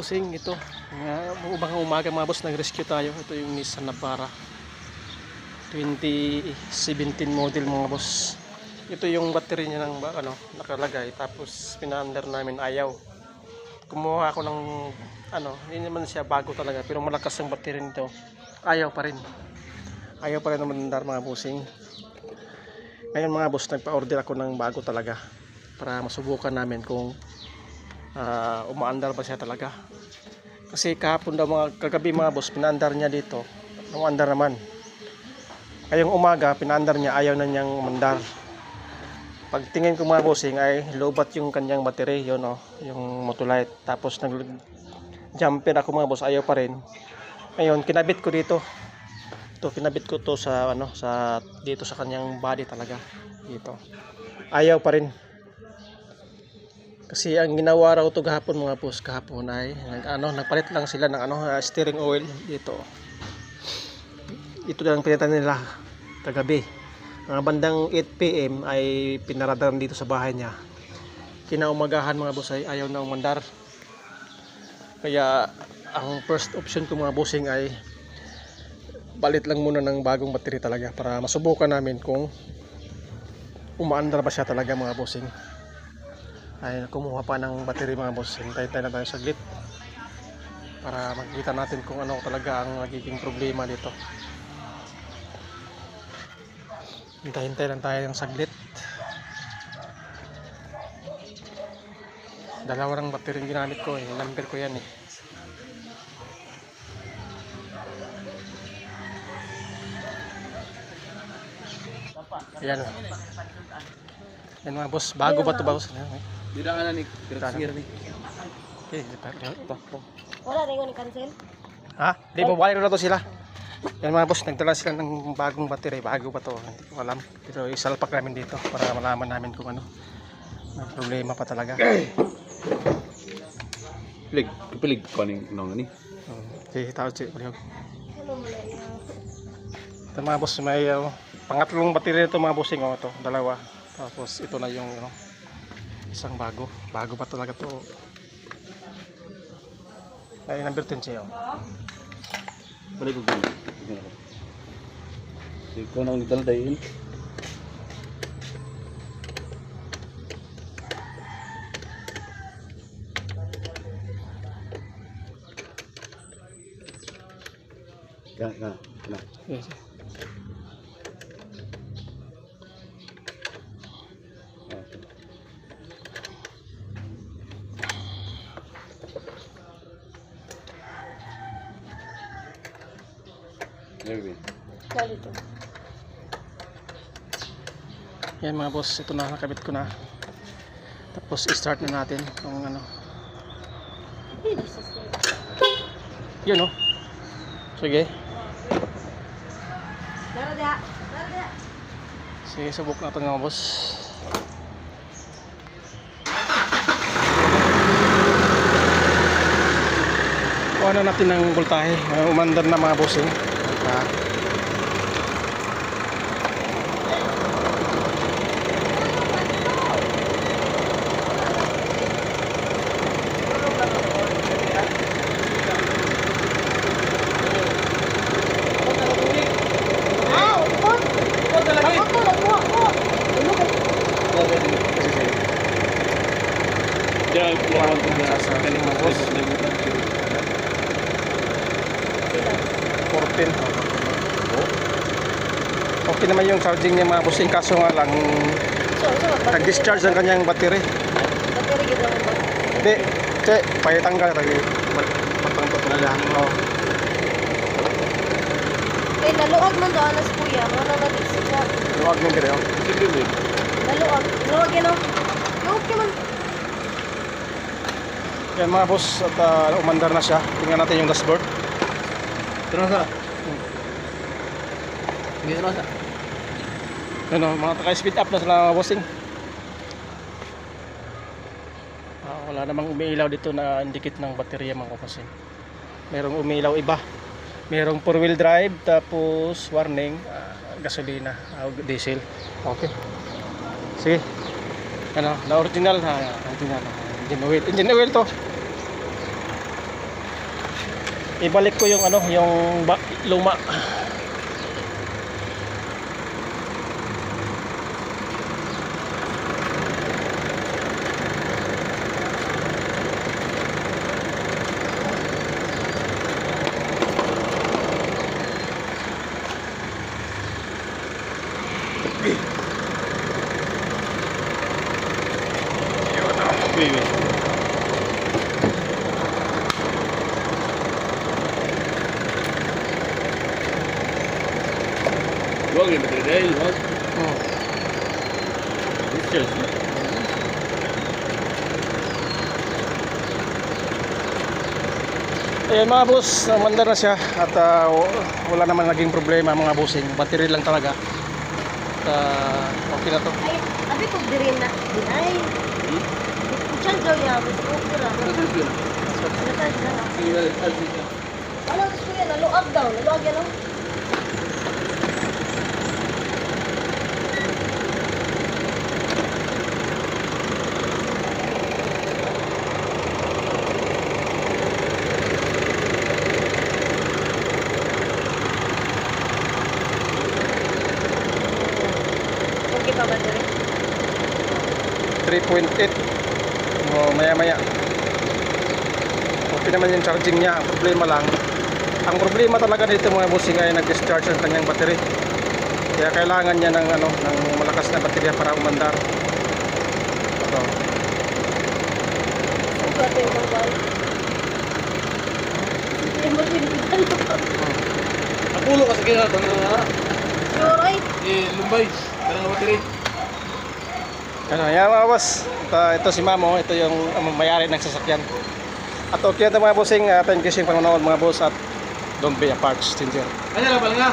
busing, ito. Mga ubang umaga mga boss, nag-rescue tayo. Ito yung Nissan Navara. 2017 model mga boss. Ito yung battery niya ng ano, nakalagay. Tapos pinaandar namin ayaw. Kumuha ako ng ano, hindi naman siya bago talaga. Pero malakas ang battery nito. Ayaw pa rin. Ayaw pa rin naman andar mga busing. Ngayon mga boss, nagpa-order ako ng bago talaga. Para masubukan namin kung ah, umaandar ba siya talaga. Kasi kahapon daw mga kagabi mga boss, pinaandar niya dito. Umaandar naman. Ngayong umaga, pinaandar niya, ayaw na niyang umandar. Pagtingin ko mga bossing ay lobat yung kanyang battery, yun oh, yung motolite. Tapos nag jumper ako mga boss, ayaw pa rin. Ngayon, kinabit ko dito. Ito, kinabit ko to sa ano, sa dito sa kanyang body talaga. Dito. Ayaw pa rin. Kasi ang ginawa raw to gahapon mga boss, kahapon ay nag, ano, nagpalit lang sila ng ano, ah, steering oil dito. Ito lang pinitan nila kagabi. Mga bandang 8 PM ay pinaradan dito sa bahay niya. Kinaumagahan mga boss ay ayaw na umandar. Kaya ang first option ko mga bossing ay balit lang muna ng bagong battery talaga para masubukan namin kung umaandar ba siya talaga mga bossing ay kumuha pa ng battery mga boss hintay tayo na tayo saglit para makikita natin kung ano talaga ang nagiging problema dito hintay-hintay lang tayo ng saglit dalawa ng battery yung ginamit ko eh number ko yan eh Ayan. oh. Yan mga boss, bago ba ito boss? Ayan, eh. Di na nga na ni Kirasir ni. Okay, ito, ito. Wala rin ko ni cancel. Ha? Di ba wire na to sila? Yan mga boss, nagdala sila ng bagong battery. Bago pa to, hindi ko alam. Pero isalpak namin dito para malaman namin kung ano. May problema pa talaga. Pilig, pilig ko ning nong ni. Hmm. Okay, tao si. Ano na yan? Ito mga boss, may uh, pangatlong battery ito mga bossing. Oh, ito, dalawa. Tapos ito na yung ano, isang bago. Bago pa talaga to. Ay, number 10 siya. oh. Balik ko gani. Di ko na nang daldayin. Ka ka na. Yes. Ganito. Yan mga boss, ito na nakabit ko na. Tapos i-start na natin kung ano. Yun oh. Sige. Sige, subok natin mga boss. Kuha na natin ng voltahe. Umandar na mga boss eh. Ah, upot. Ako to nagkuha ko. Ano ka? sige, sige. Diyan ko lang Sa sa kaling mga boss. 14. Okay naman yung charging niya mga bossing kaso nga lang nag-discharge ang kanyang battery. Battery gid lang ba? Hindi, che, pahitanggal lagi. Patang to talaga. Oh. Eh, naluag man doon as kuya. Wala na. Luwag nung dire. oh. Sige mo. Naluag. Naluag yan o. Naluag ka man. Yan mga boss, at ah, umandar na siya. Tingnan natin yung dashboard. Terus sa. Gitu sa. Ano, mga taka-speed up na sila mga bossing. Ah, wala namang umiilaw dito na indicate ng baterya mga bossing. Merong umiilaw iba. Merong four wheel drive tapos warning ah, gasolina, ah, diesel. Okay. Sige. Ano, na original ha, original. Engine oil, engine oil to. ibalik ko yung ano, yung luma. Wait. Huwag yung battery dahil, huwag. Hmm. Discharge na. Ayan mga boss, mandar na siya at w- wala naman naging problema mga bossing. Battery lang talaga. At ah, okay na to. Ay, abi ko diri na. Ay. Kuchan daw ya, gusto ko kira. Nasa na. Sige, alis ka. Ano gusto yan? Naluag daw. Naluag yan oh. Okay pa ba diri? 3.8 oh, maya maya okay naman yung charging niya. Ang problema lang. Ang problema talaga dito mga bossing ay nag-discharge ang kanyang battery. Kaya kailangan niya ng ano ng malakas na baterya para umandar so, Ang kwate yung bawal. Hindi mo pinipitan ko. Napulo ano yan mga boss ito, ito si Mamo ito yung um, mayari ng sasakyan at okay ito mga bossing uh, thank you sa panonood mga boss at don't be a parts changer Ano na nga?